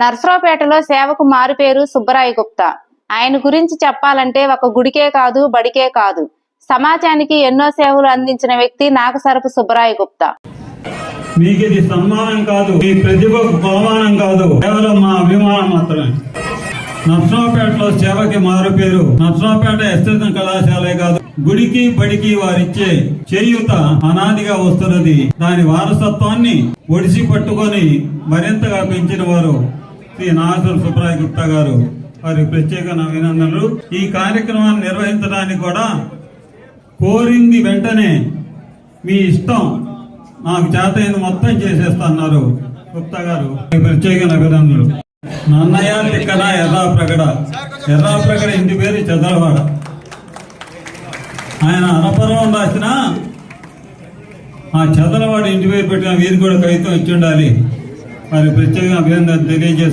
నర్సరావుపేటలో సేవకు మారుపేరు సుబ్బరాయ గుప్తా. ఆయన గురించి చెప్పాలంటే ఒక గుడికే కాదు బడికే కాదు. సమాజానికి ఎన్నో సేవలు అందించిన వ్యక్తి నాగసరపు సుబ్బరాయ గుప్తా. మీకు ఇది సన్మానం కాదు మీ ప్రతిభకు అవమానం కాదు. కేవలం మా అభిమానం మాత్రమే. నర్సరావుపేటలో సేవకి మారు పేరు. నర్సరావుపేట ఎస్టేషన్ కళాశాలే కాదు. గుడికి బడికి వారిచ్చే చేయూత అనాదిగా వస్తున్నది. దాని వారసత్వాన్ని ఒడిసి పట్టుకొని మరింతగా పెంచిన వారు శ్రీ నాగేశ్వర సుబ్రాయ్ గుప్తా గారు. వారి ప్రత్యేక అభినందనలు. ఈ కార్యక్రమాన్ని నిర్వహించడానికి కూడా కోరింది వెంటనే మీ ఇష్టం. నాకు చేతైంది మొత్తం చేసేస్తున్నారు గుప్తా గారు. మీ ప్రత్యేక అభినందనలు. నన్నయ్య తిక్కన ఎర్రా ప్రగడ. ఎర్రా ప్రగడ ఇంటి పేరు చదలవాడ ఆయన అనపర్వం రాసిన ఆ చదలవాడ ఇంటి పేరు పెట్టిన వీరు కూడా కవితం ఇచ్చి ఉండాలి. మరి ప్రత్యేక అభినందన తెలియజేస్తారు